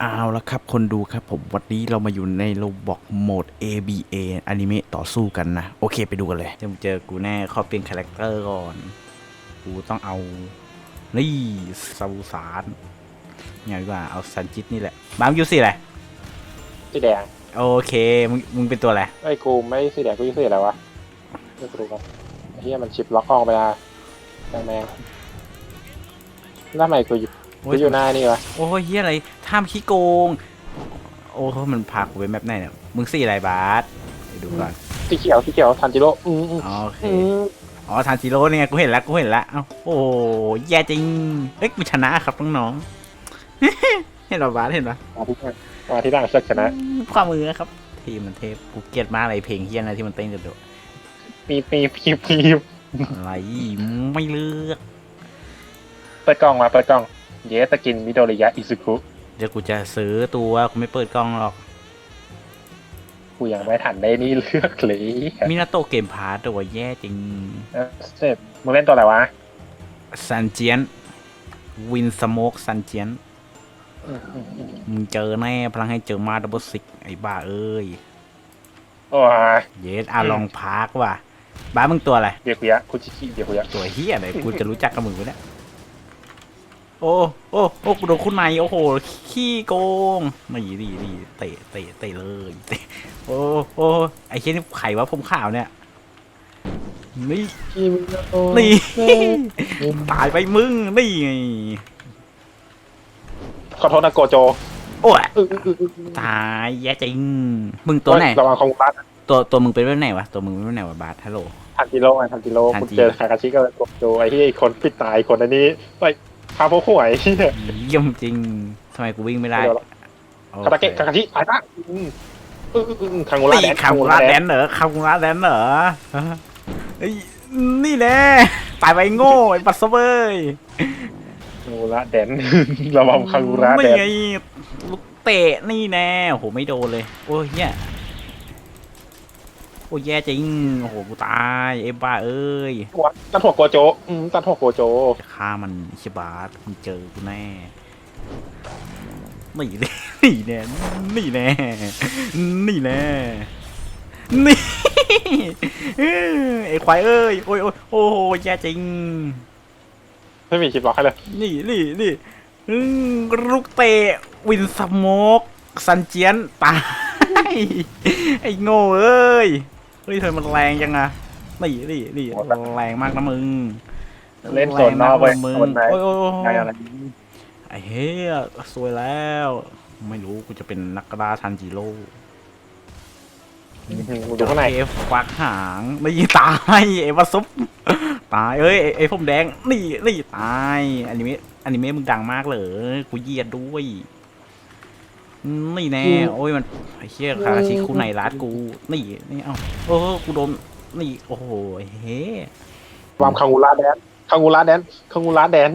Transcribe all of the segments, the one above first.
เอาละครับคนดูครับผมวันนี้เรามาอยู่ในโรบอกโหมด ABA อนิเมะต่อสู้กันนะ โอเคไปดูกันเลยจะเจอกูแน่ขอเปลี่ยนคาแรคเตอร์ก่อน กูต้องเอา นี่ซาบูสารอย่างดีกว่าเอาซันจิตนี่แหละบามยูสิอะไรสีแดง โอเค มึงมึงเป็นตัวอะไรไอ้ยกูไม่สีแดงกูยี่สีอะไรวะเลือกดูกันไอ้เฮียมันชิปล็อกกล้องไปนะแมงแมงแล้วทำไมกูอยู่โอ้กูอยู่หน้านี่วะโอ้ยเฮียอะไร ท่ามขี้โกง โอ้มันพากูไปแมปไหนเนี่ย มึงสี่อะไรบาสไปดูก่อน สีเขียวสีเขียวทันจิโร่อืมอืมโอเค อืมอ๋อทานจิโร่เนี่ยกูเห็นแล้วกูเห็นแล้วเอ้าโอ้แย่จริง เอ้ยกูชนะครับน้องๆ เห็นหรอบาสเห็นปะมาที่มาที่ด่างเสือกชนะ ความมือครับ ทีมมันเทพกูเกลียดมากเลยเพลงเฮียอะไรที่มันเต้นกระโดดมีมีพีบพีบอะไรไม่เลือก เปิดกล้องมาเปิดกล้อง เยสกินมิโดริยะอิซุคุ เดี๋ยวกูจะซื้อตัวกูไม่เปิดกล้องหรอก กูยังไม่ทันได้นี่เลือกเลยมินาโตเกมพาร์ตตัวแย่จริง เออเสร็จมึงเล่นตัวอะไรวะซันเจียน วินสโมกซันเจียนอืมอืมอืมมึงเจอแน่พลังให้เจอมาดับเบิลซิกไอ้บ้าเอ้ย โอ้ยเยสอาลองพาร์กว่ะ บ้ามึงตัวอะไร เบียคุยะคุชิคิเบียคุยะตัวเฮียอะไรกูจะรู้จักกับมึงไหมเนี่ย โอ้โอ้โอ้กูโดนคุณนายโอ้โห ขี้โกงนี่ดีดีเตะเตะเตะเลยเตะโอ้โอ้ไอ้เช่นไข่วะผมข่าวเนี่ยนี่นี่ตายไปมึงนี่ไงขอโทษนะโกโจ โอ้ยตายแย่จริงมึงตัวไหนระวังของรัดตัวตัวมึงเป็นแบบไหนวะตัวมึงเป็นแบบไหนวะบาสฮัลโหลทันจิโร่ไงทันจิโรคุณเจอคาคาชิก็โกโจไอ้ที่คนปิดตายคนอันนี้ไป พาพวกหวยที่เนี่ยเยี่ยมจริงทำไมกูวิ่งไม่ได้เดี๋ยวโอคาตาเกะคาคาชิตายปะอืมอื้ออื้ออื้อคังงูระตีแดนคามูระแดนเหรอคามูระแดนเหรอเอ้ยนี่แน่ตายไปโง่ไอ้ปัสเว้ยคังงูระแดน ระวังคังงูระแดไม่น ไงลูกเตะนี่แน่โอ้โหไม่โดนเลยโอ้ยเนี่ยโอ้ยแย่จริง โอ้โห กูตาย เอ้บ้าเอ้ยตัดหัวโกโจอืมตัดหัวโกโจจะฆ่ามันชิบาสมึงเจอกูแน่นี่แน่นี่แน่นี่แน่นี่แน่นี่เอ้ยไอ้ควายเอ้ย โอ้ยโอ้ยโอ้โหแย่จริง ไม่มีชิปล็อกให้เลยนี่นี่นี่อืมลูกเตะวินสโมกซันเจียนตาย ไอ้โง่เอ้ย เฮ้ยเธอมันแรงจังอะนี่นี่นี่แรงมากนะมึงเล่นโซนนอกไปแรงมากนะมึงโซนไหนโอ้ยโอ้ยโอ้งานยอะไรไอ้เฮียสวยแล้ว ไม่รู้กูจะเป็นนักกระดาทันจิโร่อืมดูข้างในเอฟฟักหางไม่ยิงตายไอ้วัซุปตายเอ้ยไอ้ไอ้ผมแดงนี่นี่ตายอนิเมะอนิเมะมึงดังมากเลยกูเหยียดด้วย นี่แน่ โอ้ยมันไอ้เชี่ยคาราชิคุไหนรัดกู นี่นี่เอ้าโอ้กูโดนนี่โอ้โหเฮ้วามคังงูระแดนคังงูระแดนคังงูระแดน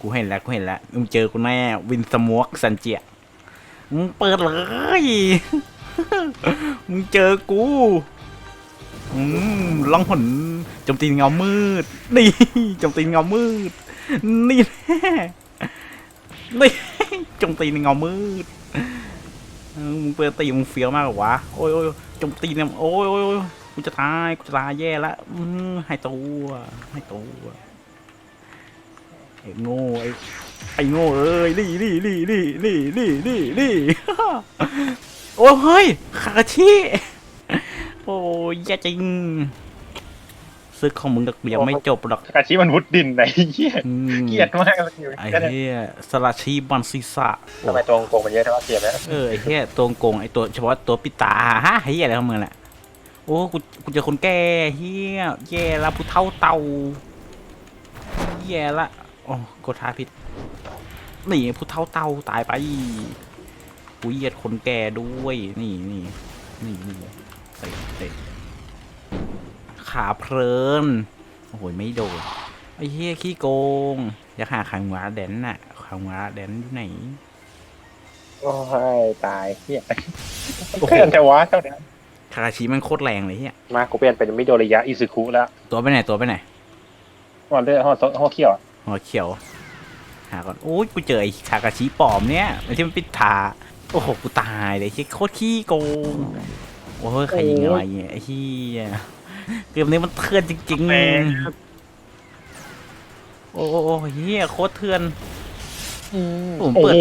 กูเห็นแล้วกูเห็นแล้วมึงเจอกูแน่วินสมวกสันเจียมึงเปิดเลยมึงเจอกูอืมล่องหนโจมตีเงามืด นี่โจมตีเงามืด นี่แน่ นี่จมตีเงามืดมึงเปิดตีมึงเฟี้ยวมากเหรอวะโอ้ยโอ้ยจมตีเนี่ยโอ้ยโอ้ยกูจะตายกูจะตายแย่ละให้ตัวให้ตัวไอ้โง่ไอ้ไอ้โง่เอ้ยนี่นี่นี่นี่นี่นี่นี่นี่โอ้ยเฮ้ยคาคาชิโอ้ยแย่จริง ซึกของมึงยังไม่จบหรอกคาคาชิมันมุดดินไหนเหี้ยอืมเกลียดมากเลยอยู่ไอ้แค่เนี้ยเหี้ยสลัดชีบันซีซ่าโอ้ทำไมตัวโกงมันเยอะใช่ไหมเกลียดไหมเออไอ้เหี้ยตัวโกงไอ้ตัวเฉพาะตัวปิดตาฮะไอ้เหี้ยอะไรของมึงแหละโอ้กูกูเจอคนแก่เหี้ยแย่ละผู้เท่าเต่าแย่ละโอ้กดท้าผิดนี่ผู้เท่าเต่าตายไปกูเหยียดคนแก่ด้วยนี่นี่นี่นี่เตะเตะ ขาเพลิน โอ้โห ไม่โดนไอ้เหี้ยขี้โกง อยากหาขังวาแดนน่ะขังวาแดนอยู่ไหน โอ้ยตายเหี้ยโอ้โหเพื่อนแต่ว่าเจ้าเนี้ยคาคาชิมันโคตรแรงเลยเฮียมากูเปลี่ยนเป็นมิโดริยะอิซึคุแล้วตัวไปไหนตัวไปไหนวันเลือดห้องห้องเขียวอะหัวเขียว หาก่อนโอ้ยกูเจอไอ้คากาชิปลอมเนี่ยไอ้ที่มันปิดตาโอ้โหกูตายเลยชิโคตรขี้โกงโอ้ยใครยิงอะไรเนี่ยไอ้เหี้ย เกมนี้มันเถื่อนจริงแม่งๆ โอ้โหเฮียโคตรเถื่อนอืมผมโอ้เปิดโห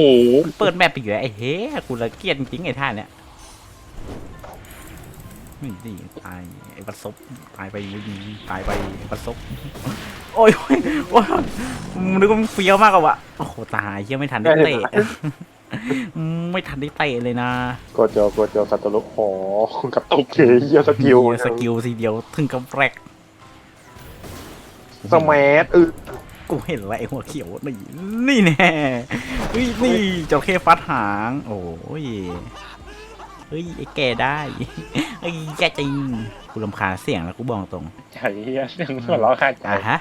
เปิดแมปไปอยู่แล้วไอ้เฮ้ยกูละเกียดจริงๆไอ้ท่าเนี่ยไม่ดีตายไอ้ประสบตายไปวิ่งตายไปไอ้ประสบโอ้ยโอ้ยโอ้ยมึงนึกว่ามึงเฟี้ยวมากกว่ะโอ้โหตายเฮียไม่ทันได้เตะ ไม่ทันได้เตะเลยนะโกโจโกโจสัตว์ลุกโอ้โหกับตุกเฮียสกิลสกิลทีเดียวถึงกับแรกสมัทเออกูเห็นแล้วไอ้หัวเขียวนี่นี่แน่เฮ้ยนี่จระเข้ฟัดหาง โอ้ยเฮ้ยไอ้แกได้ไอ้แกจริงกูรำคาญเสียงแล้วกูบอกตรงใจเฮียเสียงหัวเราะขาดใจอ่าฮะ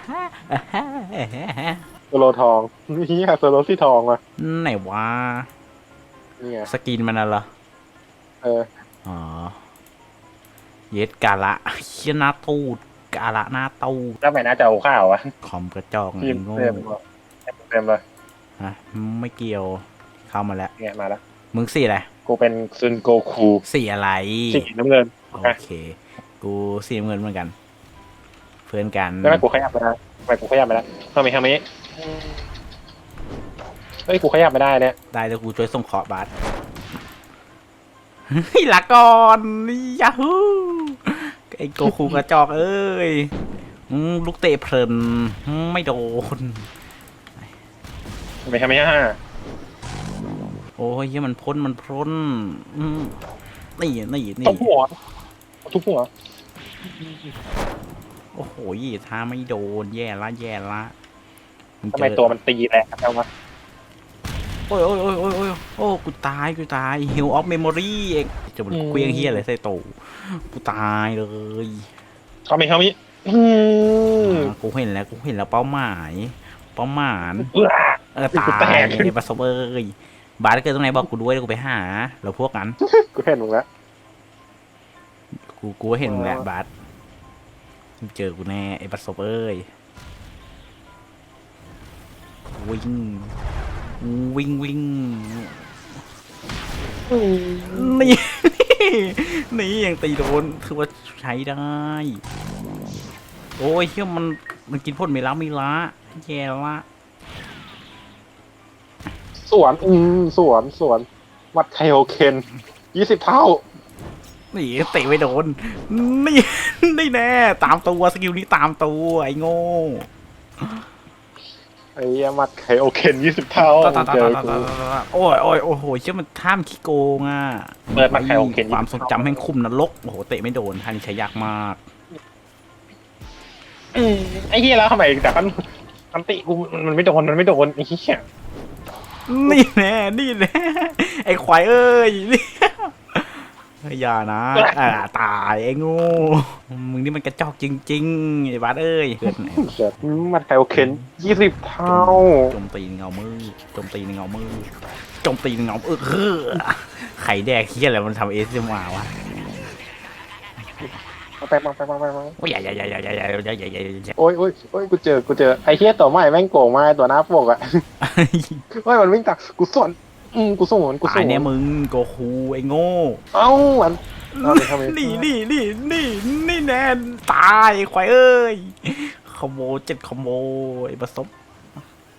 อ่าฮะอ่าฮะโซโลทองเฮียโซโลที่ทองว่ะไหนวะ นี่ไงสกินมันน่ะเหรอ เอออ๋อ เย็ดกาละเชียหนาตูดกาละหน้าตูดแล้วทำไมน่าจะเอาข้าววะคอมกระจอกพิไอ้มพ์โง่เต็มเลยเต็มเลยฮะไม่เกี่ยว เข้ามาแล้ว เนี่ยมาแล้ว มึงสีอะไรกูเป็นซุนโกคูสีอะไร สีน้ำเงิน โอเค กูสีน้ำเงินเหมือนกัน เพื่อนกัน แล้วทำไมกูขยับไม่ได้ทำไมกูขยับไม่ได้ทำไมทำไม เฮ้ยกูขยับไม่ได้เนี่ยได้แล้วกูช่วยส่งเคราะห์บาสเฮ้ยละก่อนยาฮูไอ้โกคูกระจอกเอ้ยอืมลูกเตะเพลินอืมไม่โดนทำไมทำไมฮะโอ้ยเหี้ยมันพ้นมันพ้นอืมนี่นี่นี่ทุบหัวทุบหัวโอ้โหถ้าไม่โดนแย่ละแย่ละงทำไมเจอตัวมันตีแรงจังวะ โอ้ยโอ้ยโอ้ยโอ้ยโอ้ยโอ้กูตายกูตาย Hill of Memory เองจะมันเคลี้ยงเฮียอะไรใส่ตูกูตายเลยทำไมทำไมอืมอ่ากูเห็นแล้วกูเห็นแล้วเป้าหมาย เป้าหมายเอื้อเออกูตาแตยกในประสบเอ้ยบาสเกิดตรงไหนบอกกูด้วยแล้วกูไปหาเราพวกกันกูเห็นมึงแล้วกูกูก็เห็นมึงแหละอ๋อบาสมึงเจอกูแน่ไอ้ประสบเอ้ยวิ่ง วิ่งวิ่งนี่ นี่ยังตีโดนถือว่าใช้ได้ โอ้ยเฮียมันมันกินพ่นไม่ละไม่ละแย่ละสวนอืมสวนสวนวัดไคโอเคนยี่สิบเท่า นี่เตะไม่โดน นี่นี่แน่ ตามตัวสกิลนี้ตามตัวไอ้โง่ ไอ้เหี้ยมัดไคโอเคนยี่สิบเท่าตาตาตาเจอตากูตาตาโอ้ยโอ้ยโอ้โหเชื่อมันท่ามขี้โกงอะเปิดมาใครโอเค ความทรงจำแห่งคุมนรก โอ้โห เตะไม่โดนท่านี้ใช้ยากมาก อืมไอ้เหี้ยแล้วทำไมแต่กันอันติกูมันไม่โดนมันไม่โดนไอ้เหี้ยนี่แน่นี่แน่ไอ้ควายเอ้ยนี่ อย่านะอ่าตายไอ้โง่มึงนี่มันกระจอกจริงๆไอ้บาสเอ้ยเกิดไหนเดี๋ยวมัดไคโอเคนยี่สิบเท่าโจมตีในเงามืดโจมตีในเงามืดโจมตีในเงาเออเออไข่แดกเฮียอะไรมันทำเอสมาวะมาไปมาไปมาไปมาโอ้ยอย่าอย่าอย่าอย่าอย่าอย่าอย่าอย่าอย่าโอ้ยโอ้ยโอ้ยกูเจอกูเจอไอ้เหี้ยตัวใหม่แม่งโกงมากตัวหน้าปกอะเฮ้ยมันวิ่งตามกูสวน อืมกูสวนกูสตาวยนเนี่ยมึงโกคูไอ้โง่เอ้ามันเอาดิทำไมนี่นี่นี่นี่นี่แน่ตายควายเอ้ยขโมยเจ็ดขโมยผสม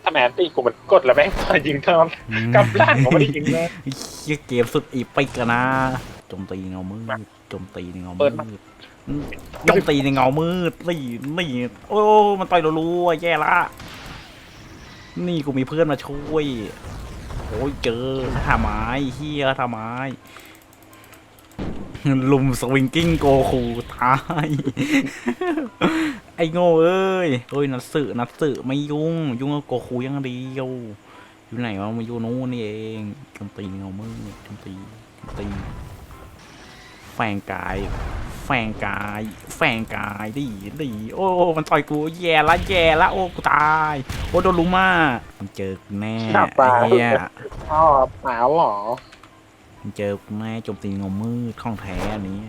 ถ้าแมนตีกูมันกดแล้วแม่งพอยิงเท่านั้นกลับล่างผมไม่ได้ยิงเลยเฮียเกมสุดอีปิกอะนะโจมตีในเงามืดโจมตีในเงาเปิมืดมา ดโจมตีในเงามืดนี่นี่โอ้มันต่อยรัวๆแย่ละ นี่กูมีเพื่อนมาช่วย โอ้ยเจอคาถาไม้เฮียคาถาไม้ลุมสวิงกิ้งโกคูตาย ไอ้โง่เอ้ยเอ้ยนัดสึนัดสึไม่ยุ่ง ยุ่งกับโกคูยังเดียวอยู่ไหนวะมาอยู่นู้นนี่เองจมตีเงามือจมตีจมตี แฝงกายแฝงกายแฝงกายดิดิโอ้มันต่อยกูแย่ละแย่ละโอ้กูตาย โอ้โดนลุมามันเจอกูแน่ครับไอ้เหี้ยอ๋อหนาวเหรอมันเจอกูแน่โจมตีเงามืดข้องแท้อันนี้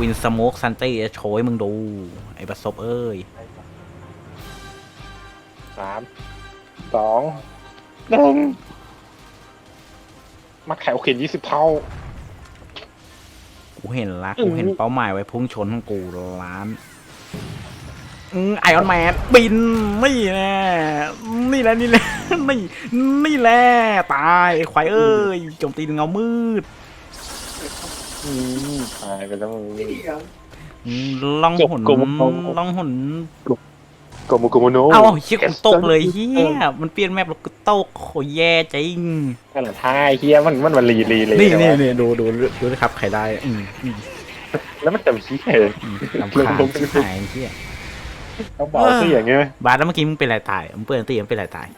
วินสโมกซันเต้จะโชว์ให้มึงดู ไอ้ประสบเอ้ย สามสสองหนึ่งมาแขวเข็นยี่สิบเท่า กูเห็นละอืมกูเห็นเป้าหมายไว้พุ่งชนของกูล้านไอออนแมนบินนี่แน่นี่แหละนี่แหละนี่นี่แหละตายไอ้ควายเอ้ยโจมตีเงามืดอืมตายไปแล้วมึงล่องหนจบกูมันตรงล่องหน โกโมโกโมโนเอาเฮียกูตกเลยเฮียมันเปลี่ยนแมปแล้วกูตกโคแย่จริงนั่นแหละท่ายเฮียมันมันมันรีรีเลยนี่แต่นี่ว่านี่ดูดูดูนะครับใครได้อืมอืมแล้วมันจำชี้เลยอืมลำคาญชิบหายเฮียต้องบอกซะอย่างเงี้ยบาสแล้วเมื่อกี้มึงเป็นอะไรตายมึงเปิดตีมึงเป็นอะไรตาย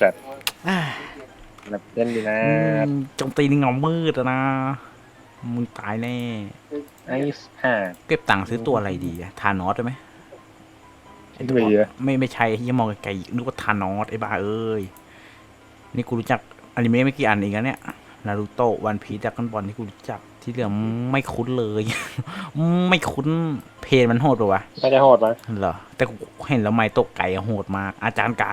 สัตว์อ่าแบบเล่นดีนะอืมโจมตีในเงามืดอะนะมึงตายแน่ไอ้ห่าเก็บตังค์ซื้อตัวอะไรดีอะทานอสได้ไหม ไอ้ตัวเหี้ยไม่ไม่ใช่ที่มองไกลๆนึกว่าทานอสไอ้บ้าเอ้ย นี่กูรู้จักอนิเมะไม่กี่อันเองนะเนี่ย นารูโตะ วันพีดักกันบอลที่กูรู้จัก ที่เหลือไม่คุ้นเลย ไม่คุ้น เพลงมันโหดปะวะน่าจะโหดมั้ยเหรอ แต่กูเห็นแล้วไม่ตกไก่อะโหดมาก อาจารย์ไก่